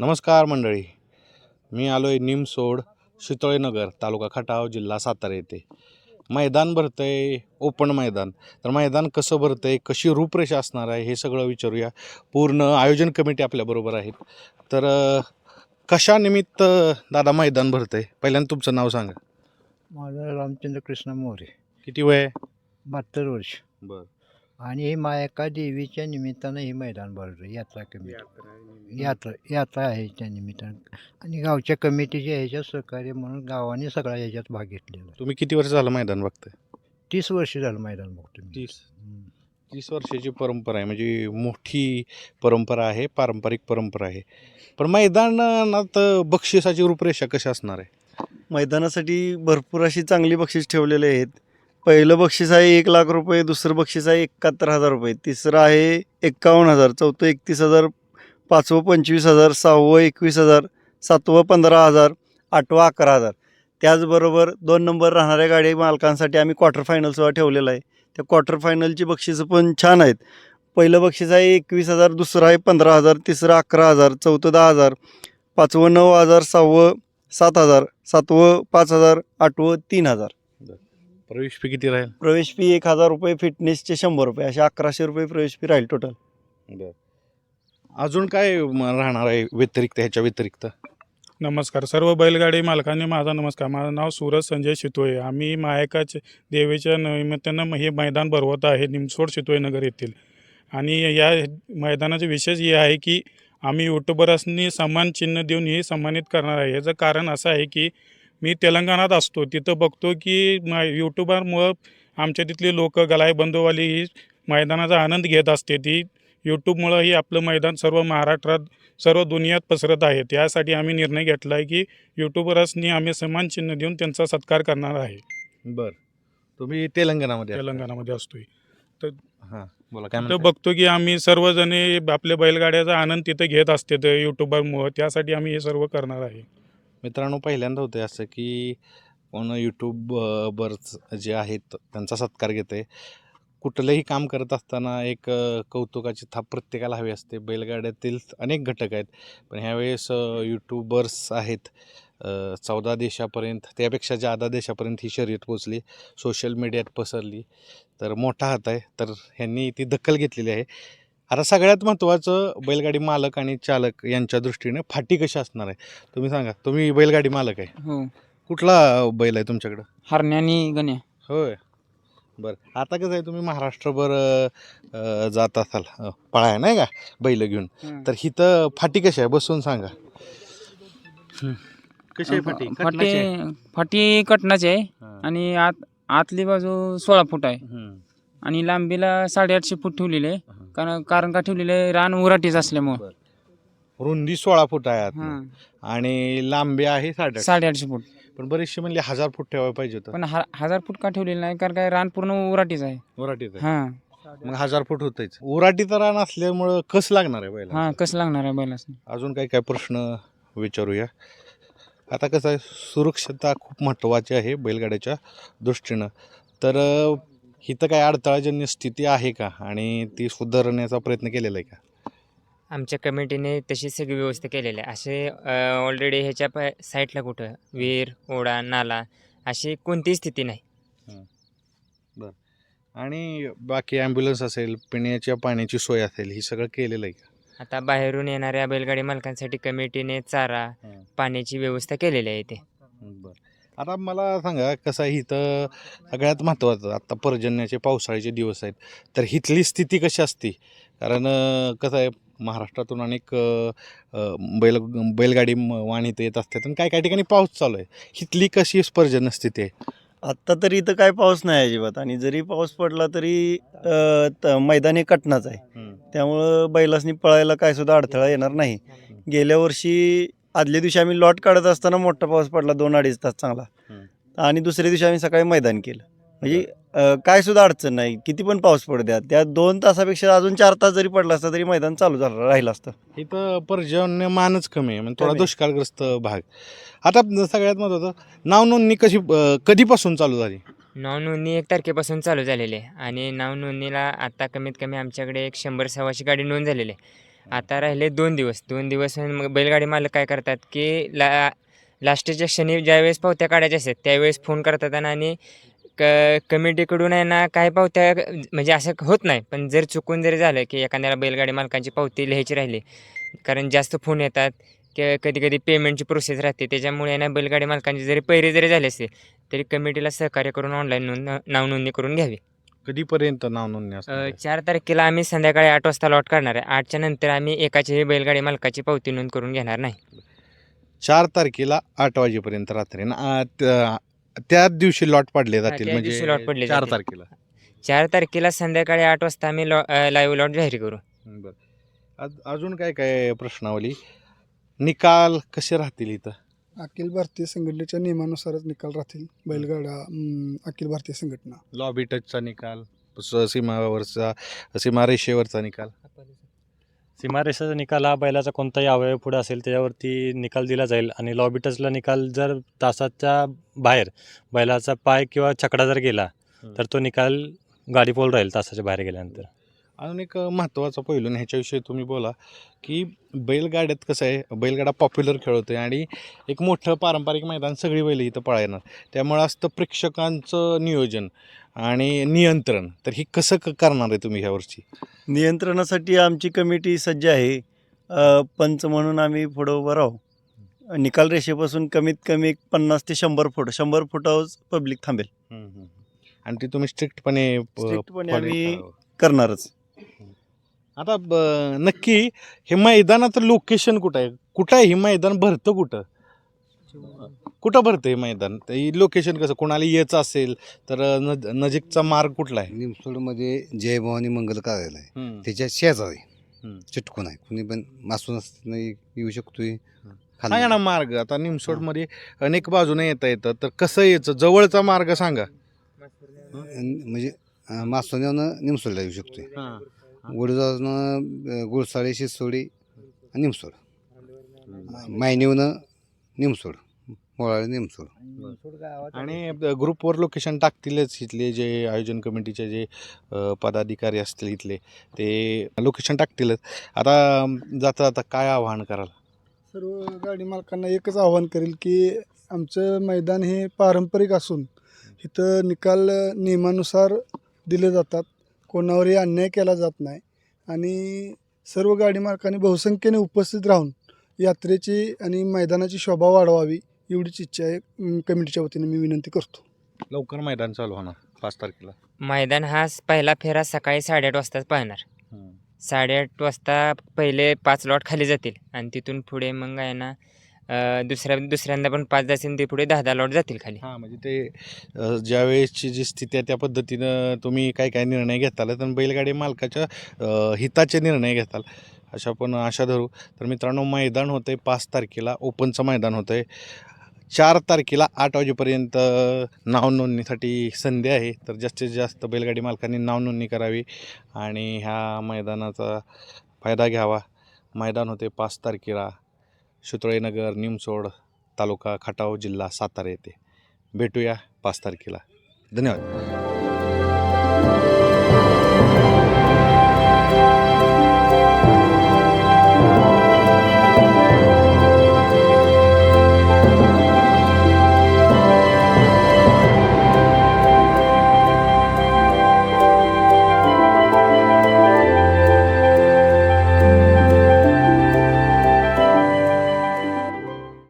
नमस्कार मंडळी. मी आलो आहे निमसोड शितोळेनगर तालुका खटाव जिल्हा सातारा येथे. मैदान भरतं आहे ओपन मैदान. तर मैदान कसं भरतं आहे कशी रूपरेषा असणार आहे हे सगळं विचारूया. पूर्ण आयोजन कमिटी आपल्याबरोबर आहेत. तर कशानिमित्त दादा मैदान भरतं आहे पहिल्यांदा तुमचं नाव सांगा. माझं रामचंद्र कृष्ण मोरे. किती वय आहे? बहात्तर वर्ष. बरं. आणि हे मायका देवीच्या निमित्तानं हे मैदान भरलं यात्रा कमिटी. यात्रा यात्रा आहे त्या निमित्तानं. आणि गावच्या कमिटीच्या ह्याच्यात सहकार्य म्हणून गावाने सगळा ह्याच्यात भाग घेतलेला तुम्ही किती वर्ष झालं मैदान बघताय? तीस वर्ष झालं मैदान बघतो मी. तीस. हम्म. तीस वर्षाची परंपरा आहे. म्हणजे मोठी परंपरा आहे पारंपरिक परंपरा आहे. पण मैदानात बक्षिसाची रूपरेषा कशी असणार आहे? मैदानासाठी भरपूर अशी चांगली बक्षीस ठेवलेले आहेत. पहिलं बक्षीस आहे एक लाख रुपये दुसरं बक्षीस आहे एकाहत्तर हजार रुपये तिसरं आहे एक्कावन्न हजार चौथं एकतीस हजार पाचवं पंचवीस हजार सहावं एकवीस हजार सातवं पंधरा हजार आठवं अकरा हजार. त्याचबरोबर दोन नंबर राहणाऱ्या गाडी मालकांसाठी आम्ही क्वार्टर फायनलसुद्धा ठेवलेलं आहे. त्या क्वार्टर फायनलची बक्षिसं पण छान आहेत. पहिलं बक्षीस आहे एकवीस हजार दुसरं आहे पंधरा हजार तिसरं अकरा हजार चौथं दहा हजार पाचवं नऊ हजार सहावं सात हजार सातवं पाच हजार आठवं तीन हजार. प्रवेश फी किती राहील? प्रवेश फी एक हजार रुपये फिटनेसचे शंभर रुपये असे अकराशे रुपये प्रवेश फी राहील टोटल बर. अजून काय म, राहणार आहे व्यतिरिक्त ह्याच्या व्यतिरिक्त? नमस्कार सर्व बैलगाडी मालकांनी माझा नमस्कार. माझं नाव सूरज संजय शितोळे. आम्ही मायकाचे देवीच्या निमित्तानं हे मैदान भरवत आहे निमसोड शितोळे नगर येथील. आणि या मैदानाचे विशेष हे आहे की आम्ही युट्यूबर्सनी सन्मान चिन्ह देऊन हे सन्मानित करणार आहे. याचं कारण असं आहे की मी तेलंगणात असतो. तिथं बघतो की म यूट्यूबरमुळं आमच्या तिथली लोक गलाई बंधूवाली ही मैदानाचा आनंद घेत असते. ती यूट्यूबमुळं ही आपलं मैदान सर्व महाराष्ट्रात सर्व दुनियात पसरत आहे. त्यासाठी आम्ही निर्णय घेतला आहे की यूट्यूबर्सनी आम्ही सन्मान चिन्ह देऊन त्यांचा सत्कार करणार आहे. बर. तुम्ही तेलंगणामध्ये असता. तेलंगणामध्ये असतोय. हां बोला काय तर? बघतो की आम्ही सर्वजणे आपल्या बैलगाड्याचा आनंद तिथं घेत असते. ते यूट्यूबरमुळं त्यासाठी आम्ही हे सर्व करणार आहे. मित्रांनो पहिल्यांदा होते असं की कोण यूट्यूबर्स जे आहेत त्यांचा सत्कार घेते कुठलंही काम करत असताना एक कौतुकाची थाप प्रत्येकाला हवी असते. बैलगाड्यातील अनेक घटक आहेत पण ह्यावेळेस यूट्यूबर्स आहेत चौदा देशापर्यंत त्यापेक्षा जादा देशापर्यंत ही शर्यत पोचली सोशल मीडियात पसरली. तर मोठा हात आहे तर ह्यांनी ती दखल घेतलेली आहे. आता सगळ्यात महत्त्वाचं बैलगाडी मालक आणि चालक यांच्या दृष्टीने फाटी कशी असणार आहे? तुम्ही सांगा. तुम्ही बैलगाडी मालक आहे. हो. कुठला बैल आहे तुमच्याकडं? हरण्या आणि गण्या. होय. बरं. आता कसं आहे तुम्ही महाराष्ट्रभर अ, जात असाल. अ, पळाय नाही का? बैल घेऊन. तर हिथं फाटी कशी आहे? बसून सांगा. कशी आहे फाटी? फाटी कटनाची आहे? फाटी कटनाची आहे. हां. आणि आत आतली बाजू सोळा फूट आहे. आणि लांबीला साडेआठशे फूट ठेवलेली आहे. कारण कारण का ठेवलेलं आहे? रान उराटीच असल्यामुळं. रुंदी सोळा फूट आहे आत. हां. आणि लांबी आहे साडे साडेआठशे फूट. पण बरेचसे म्हणले हजार फूट ठेवायला पाहिजे होतं. पण हा हजार फूट का ठेवलेलं नाही? कारण काय रान पूर्ण उराटीच आहे. उराटीत आहे. हां. मग हजार फूट होतच उराटीत रान असल्यामुळं कस लागणार आहे बैल हां कसं लागणार आहे बैलास अजून काही काय प्रश्न विचारूया. आता कसं आहे सुरक्षता खूप महत्त्वाची आहे बैलगाड्याच्या दृष्टीनं. तर अ, इथं काय अडथळाजन्य स्थिती आहे का? आणि ती सुधारण्याचा प्रयत्न केलेला आहे का? आमच्या कमिटीने तशी सगळी व्यवस्था केलेली आहे. असे ऑलरेडी ह्याच्या पाय साईडला कुठं? विहीर ओढा नाला अशी कोणतीही स्थिती नाही. आणि बाकी ॲम्ब्युलन्स असेल पिण्याच्या पाण्याची सोय असेल ही सगळं केलेलं आहे का? आता बाहेरून येणाऱ्या बैलगाडी मालकांसाठी कमिटीने चारा हं. पाण्याची व्यवस्था केलेली आहे इथे. बरं. आता मला सांगा कसं आहे इथं सगळ्यात महत्त्वाचं आता पर्जन्याचे पावसाळ्याचे दिवस आहेत तर इथली स्थिती कशी असते? कारण कसं आहे महाराष्ट्रातून अनेक बैल बैलगाडी म- वाहन इथं येत असतात आणि काही काही ठिकाणी पाऊस चालू आहे. इथली कशी पर्जन्य स्थिती आहे? आत्ता तरी इथं काय पाऊस नाही अजिबात आणि जरी पाऊस पडला तरी मैदान कटनाच आहे. त्यामुळं बैलासनी पळायला काय सुद्धा अडथळा येणार नाही. गेल्या वर्षी आदल्या दिवशी आम्ही लॉट काढत असताना मोठा पाऊस पडला दोन अडीच तास चांगला. आणि दुसऱ्या दिवशी आम्ही सकाळी मैदान केलं. म्हणजे काय सुद्धा अडचण नाही. किती पण पाऊस पडू द्या त्या दोन तासापेक्षा अजून चार तास जरी पडला असता तरी मैदान चालू झालं राहिलं असतं. इथं पर्जन्यमानच कमी आहे म्हणजे थोडा कमी. दुष्काळग्रस्त भाग. आता सगळ्यात महत्त्वाचं नाव नोंदणी कशी कधीपासून चालू झाली? नाव नोंदणी एक तारखेपासून चालू झालेली आहे. आणि नाव नोंदणीला आता कमीत कमी आमच्याकडे एक शंभर सव्वाशे गाडी नोंद झालेली आहे. आता राहिले दोन दिवस. दोन दिवस मग बैलगाडी मालक काय करतात की ला लास्टच्या क्षणी ज्यावेळेस पावत्या काढायच्या असतात त्यावेळेस फोन करतात आणि क कमिटीकडून आहे ना काय पावत्या म्हणजे असं होत नाही. पण जर चुकून जरी झालं की एखाद्याला बैलगाडी मालकांची पावती लिहायची राहिली कारण जास्त फोन येतात की कधी कधी पेमेंटची प्रोसेस राहते त्याच्यामुळे ना बैलगाडी मालकांची जरी पैरे जरी झाले असते तरी कमिटीला सहकार्य करून ऑनलाईन नोंद नाव नोंदणी करून घ्यावी. कधीपर्यंत नाव नोंदणी असणार अ, आहे? चार तारखेला आम्ही संध्याकाळी आठ वाजता लॉट करणार आहे. आठच्या नंतर आम्ही एकाचीही बैलगाडी मालकाची पावती नोंद करून घेणार नाही. चार तारखेला आठ वाजेपर्यंत रात्री न, आ, त्या- त्याच दिवशी लॉट पाडले जातील त्या दिवशी म्हणजे lot पडले चार जातील. तारखेला. चार तारखेला संध्याकाळी आठ वाजता आम्ही लॉ लाईव्ह लॉट जाहीर करू. बरं. आज- अजून काय काय प्रश्नावली? निकाल कसे राहतील इथं? अखिल भारतीय संघटनेच्या नियमानुसारच निकाल राहतील. बैलगाडा अं, अखिल भारतीय संघटना. लॉबी टचचा निकाल स- सीमावरचा सीमारेषेवरचा निकाल. सीमारेषेचा निकाल हा बैलाचा कोणताही अवयव पुढे असेल त्याच्यावरती निकाल दिला जाईल. आणि लॉबी टचला निकाल जर तासाच्या बाहेर बैलाचा पाय किंवा छकडा जर गेला हं. तर तो निकाल गाडी पोल राहील तासाच्या बाहेर गेल्यानंतर. अजून एक महत्त्वाचा पैलू आणि ह्याच्याविषयी तुम्ही बोला की बैलगाड्यात कसं आहे बैलगाडा पॉप्युलर खेळ होतो आणि एक मोठं पारंपरिक मैदान सगळी बैल इथं पळायणार. त्यामुळं असतं प्रेक्षकांचं नियोजन आणि नियंत्रण. तर ही कसं क करणार आहे तुम्ही ह्या वर्षी नियंत्रणासाठी आमची कमिटी सज्ज आहे. अ, पंच म्हणून आम्ही पुढं उभं राहू. निकाल रेषेपासून कमीत कमी एक पन्नास ते शंभर फूट शंभर फुटावर पब्लिक थांबेल. आणि ते तुम्ही स्ट्रिक्टपणे Strictपणे आम्ही करणारच. आता ब- नक्की हे मैदानाचं लोकेशन कुठं आहे? कुठं आहे हे मैदान? भरतं कुठं? कुठं भरतं हे मैदान? तर ही लोकेशन कसं? कोणाला यायचं असेल तर नज नजीकचा मार्ग कुठला आहे? निमसोडमध्ये जय भवानी मंगल कार्यालय आहे. हम्म. त्याच्या शेजारी. हम्म. चिटकून आहे. कुणी पण मासून असताना येऊ शकतोय. सांगा ना मार्ग. आता निमसोडमध्ये अनेक बाजूने येता येतं तर कसं यायचं? जवळचा मार्ग सांगा. म्हणजे मासोन्यानं निमसोडला येऊ शकतोय वडोदानं गुळसाळे शिरसोडी आणि निमसोड मायनीवनं निमसोड मोळाळे निमसोड आणि ग्रुपवर लोकेशन टाकतीलच इथले जे आयोजन कमिटीचे जे पदाधिकारी असतील इथले ते लोकेशन टाकतीलच आता जाता जाता काय आवाहन कराल सर्व गाडी मालकांना एकच आवाहन करेल की आमचं मैदान हे पारंपरिक असून इथं निकाल नियमानुसार दिले जातात. कोणावरही अन्याय केला जात नाही. आणि सर्व गाडी मालकांनी बहुसंख्येने उपस्थित राहून यात्रेची आणि मैदानाची शोभा वाढवावी एवढीच इच्छा आहे. कमिटीच्या वतीने मी विनंती करतो. लवकर मैदान चालू होणार पाच तारखेला. मैदान हा पहिला फेरा सकाळी साडेआठ वाजताच पाहणार साडेआठ वाजता पहिले पाच लॉट खाली जातील. आणि तिथून पुढे मग आहे ना दुसऱ्या दुसऱ्यांदा पण पाच जातील ते पुढे दहा दहा लॉट जातील खाली. हां म्हणजे ते अ, ज्या वेळेसची जी स्थिती आहे त्या पद्धतीनं तुम्ही काय काय निर्णय घेताल. तर बैलगाडी मालकाच्या अ, हिताचे निर्णय घेताल. अशा पण आशा धरू. तर मित्रांनो मैदान होतं आहे पाच तारखेला. ओपनचं मैदान होतं आहे चार तारखेला आठ वाजेपर्यंत नाव नोंदणीसाठी संधी आहे. तर जास्तीत जास्त बैलगाडी मालकांनी नाव नोंदणी करावी आणि ह्या मैदानाचा फायदा घ्यावा. मैदान होते पाच तारखेला. सुतळेनगर निमसोड तालुका खटाव जिल्हा सातारा येथे भेटूया पाच तारखेला. धन्यवाद.